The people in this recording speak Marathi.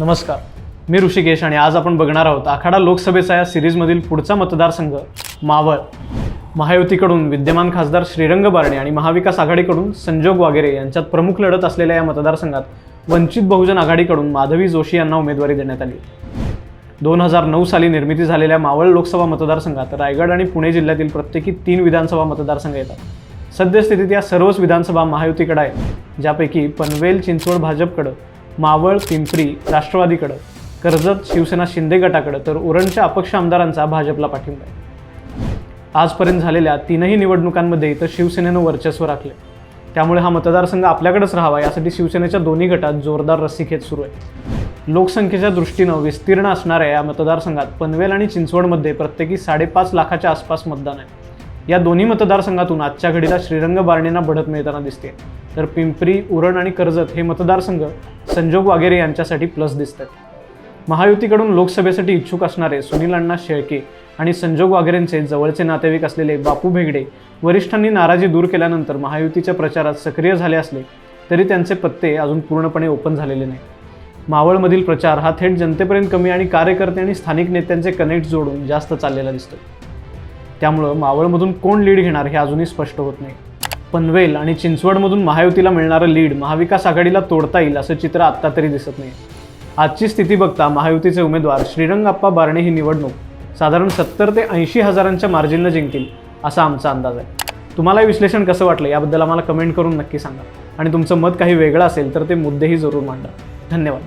नमस्कार. मी ऋषिकेश आणि आज आपण बघणार आहोत आखाडा लोकसभेचा या सिरीजमधील पुढचा मतदारसंघ मावळ. महायुतीकडून विद्यमान खासदार श्रीरंग बारणे आणि महाविकास आघाडीकडून संजोग वागेरे यांच्यात प्रमुख लढत असलेल्या या मतदारसंघात वंचित बहुजन आघाडीकडून माधवी जोशी यांना उमेदवारी देण्यात आली. दोन हजार नऊ साली निर्मिती झालेल्या मावळ लोकसभा मतदारसंघात रायगड आणि पुणे जिल्ह्यातील प्रत्येकी तीन विधानसभा मतदारसंघ येतात. सद्यस्थितीत या सर्वच विधानसभा महायुतीकडे आहेत ज्यापैकी पनवेल चिंचवड भाजपकडं मावळ पिंपरी राष्ट्रवादीकडं कर्जत शिवसेना शिंदे गटाकडं तर उरणच्या अपक्ष आमदारांचा भाजपला पाठिंबा आहे. आजपर्यंत झालेल्या तीनही निवडणुकांमध्ये इथं शिवसेनेनं वर्चस्व राखले त्यामुळे हा मतदारसंघ आपल्याकडेच राहावा यासाठी शिवसेनेच्या दोन्ही गटात जोरदार रस्सीखेच सुरू आहे. लोकसंख्येच्या दृष्टीनं विस्तीर्ण असणाऱ्या या मतदारसंघात पनवेल आणि चिंचवडमध्ये प्रत्येकी साडेपाच लाखाच्या आसपास मतदान आहे. या दोन्ही मतदारसंघातून आजच्या घडीला श्रीरंग बारणेंना बढत मिळताना दिसते तर पिंपरी उरण आणि कर्जत हे मतदारसंघ संजोग वागेरे यांच्यासाठी प्लस दिसत आहेत महायुतीकडून लोकसभेसाठी इच्छुक असणारे सुनील अण्णा शेळके आणि संजोग वागेरेंचे जवळचे नातेवाईक असलेले बापू भेगडे वरिष्ठांनी नाराजी दूर केल्यानंतर महायुतीच्या प्रचारात सक्रिय झाले असले तरी त्यांचे पत्ते अजून पूर्णपणे ओपन झालेले नाही. मावळमधील प्रचार हा थेट जनतेपर्यंत कमी आणि कार्यकर्ते आणि स्थानिक नेत्यांचे कनेक्ट जोडून जास्त चाललेला दिसतो त्यामुळं मावळमधून कोण लीड घेणार हे अजूनही स्पष्ट होत नाही. पनवेल आणि चिंचवडमधून महायुतीला मिळणारं लीड महाविकास आघाडीला तोडता येईल असं चित्र आत्ता तरी दिसत नाही. आजची स्थिती बघता महायुतीचे उमेदवार श्रीरंगाप्पा बारणे ही निवडणूक साधारण सत्तर ते ऐंशी हजारांच्या मार्जिननं जिंकतील असा आमचा अंदाज आहे. तुम्हाला विश्लेषण कसं वाटलं याबद्दल आम्हाला कमेंट करून नक्की सांगा. आणि तुमचं मत काही वेगळं असेल तर ते मुद्देही जरूर मांडा. धन्यवाद.